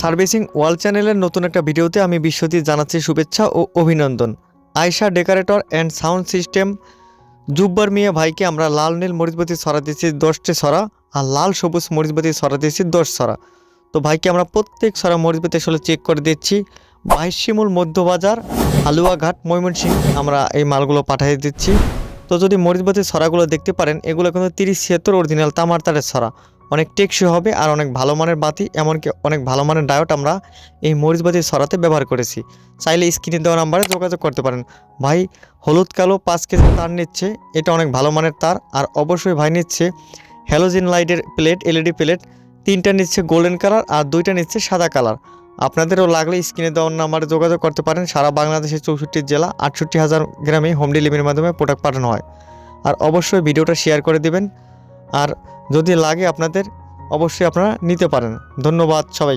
Servicing ওয়াল চ্যানেলের নতুন একটা ভিডিওতে আমি বিশ্বজিৎ জানাচ্ছি শুভেচ্ছা ও অভিনন্দন। Ayesha decorator and sound system, Jubbar Mia ভাইকে আমরা লাল নীল মরিচবাতি সরা দিয়েছি দশটি সরা আর লাল সবুজ মরিচবাতি সরা দিয়েছি দশ সরা তো ভাইকে আমরা প্রত্যেক সরা মরিচবাতি আসলে চেক করে দিচ্ছি। বাইশিমূল মধ্যবাজার আলুয়াঘাট ময়মনসিংহ আমরা এই মালগুলো পাঠিয়ে দিচ্ছি। তো যদি মরিচবাতি সরাগুলো দেখতে পারেন, এগুলো কিন্তু তিরিশ ছিয়াত্তর অরিজিনাল তামার তারের ছড়া। অনেক টেকসই হবে আর অনেক ভালো মানের বাতি, এমনকি অনেক ভালো মানের ডায়োড আমরা এই মরিচ বাতি সরাতে ব্যবহার করেছি। চাইলে স্ক্রিনে দেওয়া নাম্বারে যোগাযোগ করতে পারেন। ভাই, হলুদ কালো পাঁচ কেজি তার নিচ্ছে, এটা অনেক ভালো মানের তার, আর অবশ্যই ভাই নিচ্ছে হ্যালোজিন লাইটের প্লেট, এলইডি প্লেট, তিনটা নিচ্ছে গোল্ডেন কালার আর দুইটা নিচ্ছে সাদা কালার। আপনাদেরও লাগলে স্ক্রিনে দেওয়ার নাম্বারে যোগাযোগ করতে পারেন। সারা বাংলাদেশের চৌষট্টি জেলা আটষট্টি হাজার গ্রামে হোম ডেলিভারির মাধ্যমে প্রোডাক্ট পাঠানো হয়। আর অবশ্যই ভিডিওটা শেয়ার করে দেবেন। আর যদি লাগে আপনাদের অবশ্যই আপনারা নিতে পারেন। ধন্যবাদ সবাই